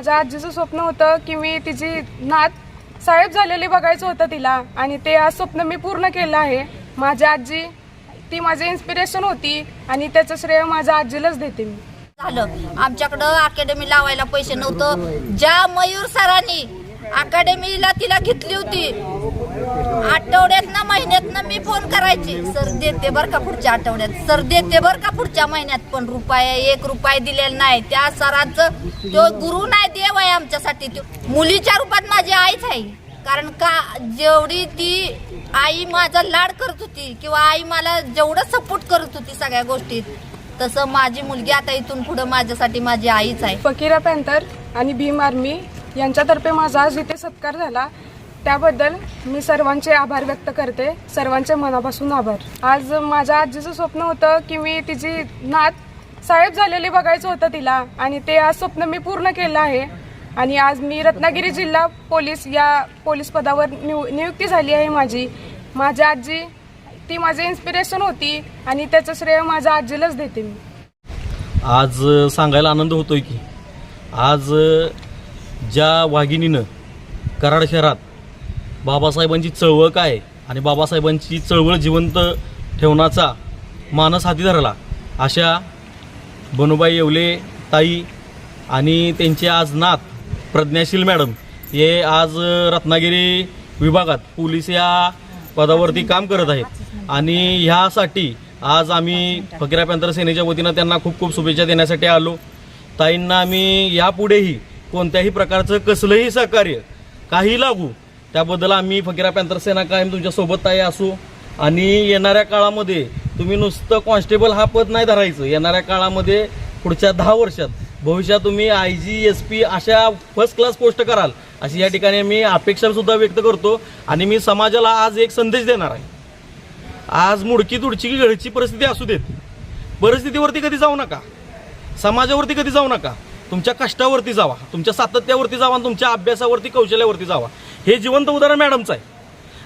माझ्या आजीचं स्वप्न होतं की मी तिची नात साहेब झालेली बघायचं होतं तिला. आणि ते आज स्वप्न मी पूर्ण केलं आहे. माझी आजी ती माझी इन्स्पिरेशन होती आणि त्याचं श्रेय माझ्या आजीलाच देते मी. झालं. आमच्याकडं अकॅडमी लावायला पैसे नव्हतं. ज्या मयूर सरांनी अकॅडमीला तिला घेतली होती आठवड्यातनं महिन्यातनं मी फोन करायची. सर देते बर का पुढच्या आठवड्यात. सर देते बर का पुढच्या महिन्यात. पण रुपये एक रुपये दिलेला नाही. त्या सरांचं तो गुरु नाही देव आहे आमच्यासाठी. तो मुलीच्या रूपात माझी आईच आहे. कारण का जेवढी ती आई माझा लाड करत होती किंवा आई मला जेवढं सपोर्ट करत होती सगळ्या गोष्टीत तसं माझी मुलगी आता इथून पुढे माझ्यासाठी माझी आईच आहे. फकीरा पॅन्थर आणि भीम आर्मी यांच्यातर्फे माझा आज इथे सत्कार झाला. त्याबद्दल मी सर्वांचे आभार व्यक्त करते. सर्वांचे मनापासून आभार. आज माझ्या आजीचं स्वप्न होतं की मी तिची नात साहेब झालेली बघायचं होतं तिला आणि ते आज स्वप्न मी पूर्ण केलं आहे. आणि आज मी रत्नागिरी जिल्हा पोलीस या पोलीस पदावर नियुक्ती झाली आहे माझी. माझी आजी ती माझी इन्स्पिरेशन होती आणि त्याचं श्रेय माझ्या आजीलाच देते मी. आज सांगायला आनंद होतोय की आज ज्या वाघिणीनं कराड शहरात बाबासाहेबांची चळवळ काय? आहे आणि बाबासाहेबांची चळवळ जिवंत ठेवण्याचा मानस हाती धरला. अशा बनुबाई येवले ताई आणि त्यांचे आज नात प्रज्ञाशील मॅडम हे आज रत्नागिरी विभागात पोलीस या पदावरती काम करत आहेत. आणि ह्यासाठी आज आम्ही फकीरा पॅंथर सेनेच्या वतीनं त्यांना खूप खूप शुभेच्छा देण्यासाठी आलो. ताईंना आम्ही यापुढेही कोणत्याही प्रकारचं कसलंही सहकार्य काही लागू त्याबद्दल आम्ही फकीरा पॅंथर सेना कायम तुमच्यासोबत आहे असू. आणि येणाऱ्या काळामध्ये तुम्ही नुसतं कॉन्स्टेबल हा पद नाही धरायचं. येणाऱ्या काळामध्ये पुढच्या दहा वर्षात भविष्यात तुम्ही आय जी एस पी अशा फर्स्ट क्लास पोस्ट कराल. अशी या ठिकाणी मी अपेक्षासुद्धा व्यक्त करतो. आणि मी समाजाला आज एक संदेश देणार आहे. आज मुडकी तुडची घडची परिस्थिती असू देत. परिस्थितीवरती कधी जाऊ नका. समाजावरती कधी जाऊ नका. तुमच्या कष्टावरती जावा. तुमच्या सातत्यावरती जावा आणि तुमच्या अभ्यासावरती कौशल्यावरती जावा. हे जिवंत उदाहरण मॅडमचं आहे.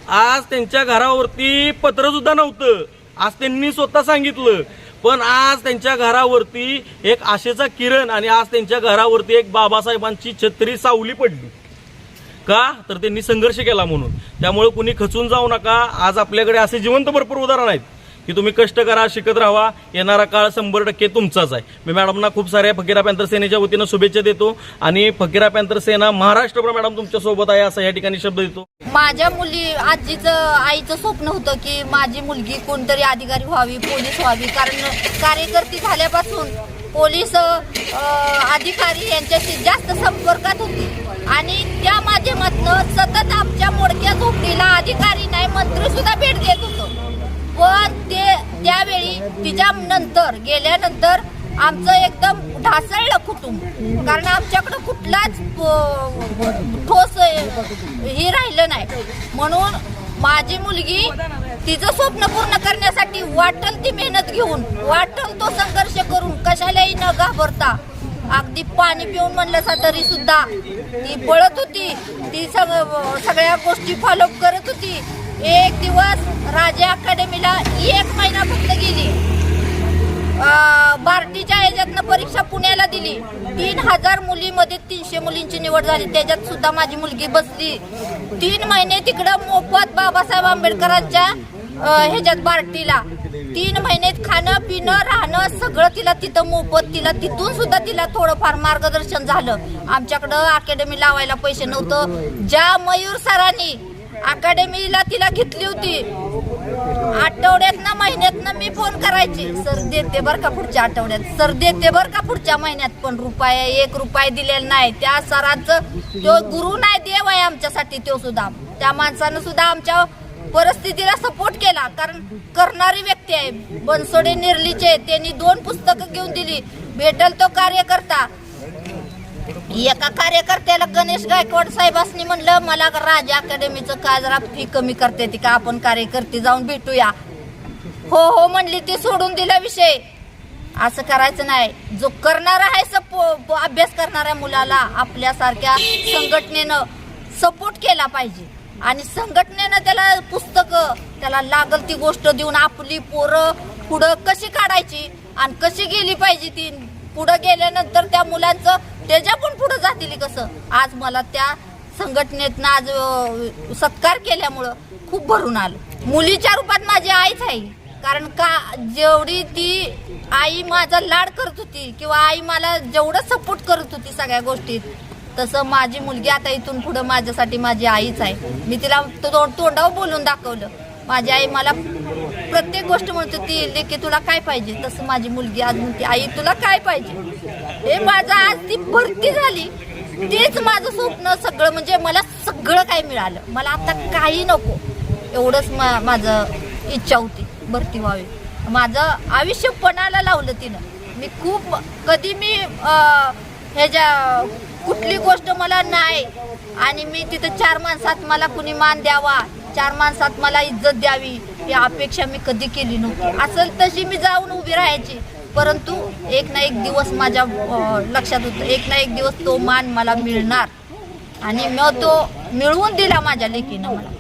आज त्यांच्या घरावरती पत्र सुद्धा नव्हतं. आज त्यांनी स्वतः सांगितलं. पण आज त्यांच्या घरावरती एक आशेचा किरण आणि आज त्यांच्या घरावरती एक बाबासाहेबांची छत्री सावली पडली. का? तर त्यांनी संघर्ष केला म्हणून. त्यामुळे कुणी खचून जाऊ नका. आज आपल्याकडे असे जिवंत भरपूर उदाहरण आहेत. की तुम्ही कष्ट करा शिकत राहा. येणारा काळ शंभर टक्के तुमचाच आहे. मी मॅडमना खूप साऱ्या फकीरा पॅंथर सेनेच्या वतीनं शुभेच्छा देतो आणि फकीरा पॅंथर सेना महाराष्ट्रभर मॅडम तुमच्यासोबत आहे असं या ठिकाणी शब्द देतो. माझ्या मुली आजीचं आईचं स्वप्न होतं की माझी मुलगी कोणतरी अधिकारी व्हावी पोलीस व्हावी. कारण कार्यकर्ती झाल्यापासून पोलीस अधिकारी यांच्याशी जास्त संपर्कात होती. आणि त्या माध्यमातून सतत आमच्या मोडक्या झोपडीला अधिकारी नाही मंत्री सुद्धा भेट देत होतो पण ते त्यावेळी तिच्या नंतर गेल्यानंतर आमचं एकदम ढासळलं कुटुंब. कारण आमच्याकडं कुठलाच ठोस ही हे राहिलं नाही. म्हणून माझी मुलगी तिचं स्वप्न पूर्ण करण्यासाठी वाटल ती मेहनत घेऊन. वाटल तो संघर्ष करून कशालाही न घाबरता अगदी पाणी पिऊन म्हणलं तरी सुद्धा. ती पळत होती. ती सग- सगळ्या गोष्टी फॉलोअप करत होती. एक दिवस राजा अकॅडमीला एक महिना फक्त गेली. बार्टीच्या याच्यातनं परीक्षा पुण्याला दिली. तीन हजार मुलीमध्ये तीनशे मुलींची निवड झाली. त्याच्यात सुद्धा माझी मुलगी बसली. तीन महिने तिकडं मोफत बाबासाहेब आंबेडकरांच्या ह्याच्यात बार्टीला. तीन महिन्यात खाणं पिणं राहणं सगळं तिला तिथं मोफत तिला तिथून सुद्धा तिला थोडंफार मार्गदर्शन झालं. आमच्याकडं अकॅडमी लावायला पैसे नव्हतं. ज्या मयूर सरांनी अकॅडमीला तिला घेतली होती. आठवड्यातनं महिन्यातनं मी फोन करायची. सर देते बर का पुढच्या आठवड्यात. सर देते बर का पुढच्या महिन्यात. पण रुपया एक रुपये दिलेला नाही. त्या सराचं तो गुरु नाही देव आहे आमच्यासाठी तो सुद्धा. त्या माणसानं सुद्धा आमच्या परिस्थितीला सपोर्ट केला. कारण करणारी व्यक्ती आहे. बनसोडे निर्लीचे. त्यांनी दोन पुस्तकं घेऊन दिली. भेटल तो कार्यकर्ता. एका कार्यकर्त्याला गणेश गायकवाड साहेबांनी म्हणलं मला राजा अकॅडमीचं काय जरा फी कमी करते ती का? आपण कार्यकर्ते जाऊन भेटूया. हो हो म्हणली ती सोडून दिला विषय. असं करायचं नाही. जो करणारा आहे सपो अभ्यास करणाऱ्या मुलाला आपल्यासारख्या संघटनेनं सपोर्ट केला पाहिजे. आणि संघटनेनं त्याला पुस्तकं त्याला लागल ती गोष्ट देऊन आपली पोरं पुढं कशी काढायची आणि कशी गेली पाहिजे ती पुढं गेल्यानंतर त्या मुलांचं त्याच्या पण पुढे जातील कसं? आज मला त्या संघटनेतनं आज सत्कार केल्यामुळं खूप भरून आलं. मुलीच्या रूपात माझी आईच आहे. कारण का जेवढी ती आई माझा लाड करत होती किंवा आई मला जेवढं सपोर्ट करत होती सगळ्या गोष्टीत तसं माझी मुलगी आता इथून पुढं माझ्यासाठी माझी आईच आहे. मी तिला तो- तोंडावर बोलून दाखवलं. माझी आई मला प्रत्येक गोष्ट म्हणतो ती की तुला काय पाहिजे? तसं माझी मुलगी आज म्हणते आई तुला काय पाहिजे? हे माझं आज ती भरती झाली. तेच माझं स्वप्न सगळं म्हणजे मला सगळं काय मिळालं. मला आता काही नको. एवढंच मा माझं इच्छा होती भरती व्हावी. माझं आयुष्य पणाला लावलं तिनं. मी खूप कधी मी ह्याच्या कुठली गोष्ट मला नाही आणि मी तिथं चार माणसात मला कुणी मान द्यावा चार माणसात मला इज्जत द्यावी ही अपेक्षा मी कधी केली नव्हती. असेल तशी मी जाऊन उभी राहायची. परंतु एक ना एक दिवस माझ्या लक्षात होतं एक ना एक दिवस तो मान मला मिळणार. आणि मग तो मिळवून दिला माझ्या लेकीनं मला.